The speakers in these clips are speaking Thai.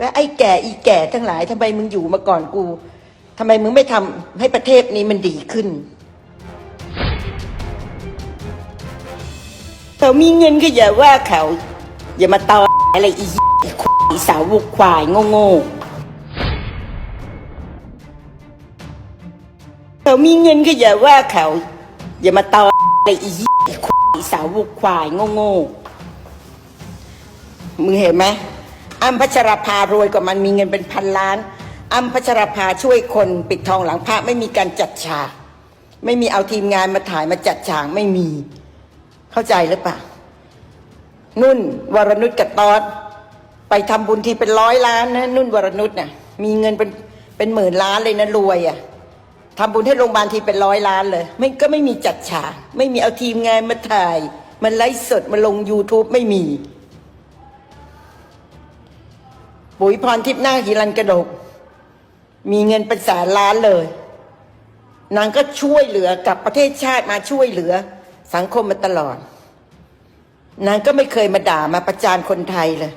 ว่าไอ้แก่อีแก่ทั้งหลายทำไมมึงอยู่มาก่อนกูทำไมมึงไม่ทำให้ประเทศนี้มันดีขึ้นเขามีเงินก็อย่าว่าเขาอย่ามาตออะไรอีอีสาววุกควายโง่ๆเขามีเงินก็อย่าว่าเขาอย่ามาตออะไรอีอีสาววุกควายโง่ๆมึงเห็นไหม อัมพัชราภารวยกว่ามันมีเงินเป็นพันล้าน อัมพัชราภาช่วยคนปิดทองหลังพระไม่มีการจัดฉาก ไม่มีเอาทีมงานมาถ่ายมาจัดฉากไม่มี เข้าใจหรือเปล่า นุ่นวรนุชกับตอดไปทำบุญทีเป็นร้อยล้านนะนุ่นวรนุชน่ะมีเงินเป็นเป็นหมื่นล้านเลยนะรวยอะทำบุญให้โรงพยาบาลทีเป็นร้อยล้านเลยไม่ก็ไม่มีจัดฉากไม่มีเอาทีมงานมาถ่าย มันไลฟ์สดมาลง YouTube ไม่มี ปุ๋ยพรทิพย์หน้าหิรันกระดก มีเงินเป็นแสนล้านเลย นางก็ช่วยเหลือกับประเทศชาติมาช่วยเหลือสังคมมาตลอด นางก็ไม่เคยมาด่ามาประจานคนไทยเลย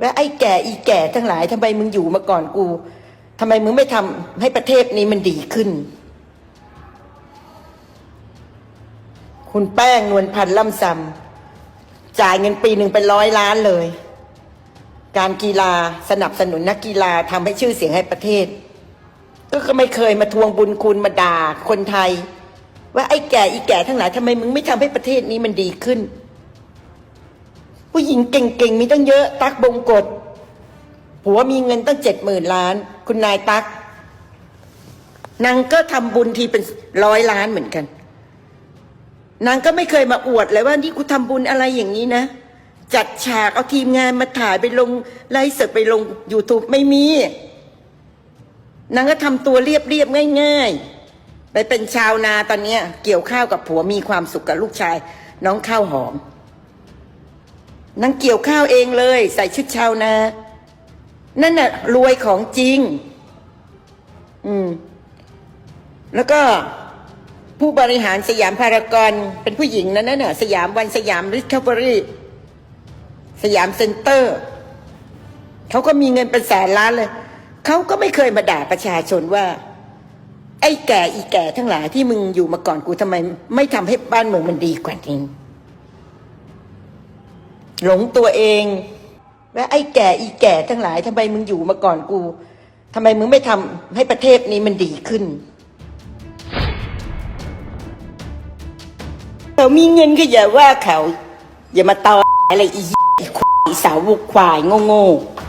ว่าไอ้แก่อีแก่ทั้งหลายทำไมมึงอยู่มาก่อนกูทำไมมึงไม่ทำให้ประเทศนี้มันดีขึ้น คุณแป้งนวลพันธ์ล่ำซำจ่ายเงินปีหนึ่งเป็นร้อยล้านเลย การกีฬาสนับสนุนนักกีฬาทำให้ชื่อเสียงให้ประเทศ ก็ไม่เคยมาทวงบุญคุณมาด่าคนไทย ว่าไอ้แก่อีแก่ทั้งหลายทำไมมึงไม่ทำให้ประเทศนี้มันดีขึ้น ผู้หญิงเก่งๆมีตั้งเยอะตักบงกฎผัวมีเงินตั้งเจ็ดหมื่นล้าน คุณนายตักนางก็ทำบุญทีเป็นร้อยล้านเหมือนกัน นางก็ไม่เคยมาอวดเลยว่านี่กูทำบุญอะไรอย่างนี้นะ จัดฉากเอาทีมงานมาถ่ายไปลงไลฟ์สดไปลง YouTube ไม่มีนางก็ทำตัวเรียบเรียบๆง่าย ๆ ไปเป็นชาวนาตอนเนี้ย เกี่ยวข้าวกับผัวมีความสุขกับลูกชาย น้องข้าวหอมนางเกี่ยวข้าวเองเลย ใส่ชุดชาวนา นั่นน่ะ รวยของจริง อืม แล้วก็ผู้บริหารสยามพารากอนเป็นผู้หญิงนะนั่นน่ะ สยามวันสยามริคเวอรี่ สยามเซ็นเตอร์เขาก็มีเงินเป็นแสนล้านเลย เขาก็ไม่เคยมาด่าประชาชนว่า ไอ้แก่อีแก่ทั้งหลายที่มึงอยู่มาก่อนกูทำไม ไม่ทำให้บ้านเมืองมันดีกว่านี้หลงตัวเองว่าไอ้แก่อีแก่ทั้งหลายทำไมมึงอยู่มาก่อนกูทำไมมึงไม่ทำให้ประเทศนี้มันดีขึ้นเขามีเงินก็อย่าว่าเขา อย่ามาตออะไรอี อีควายอีสาววุกควายโง่ๆ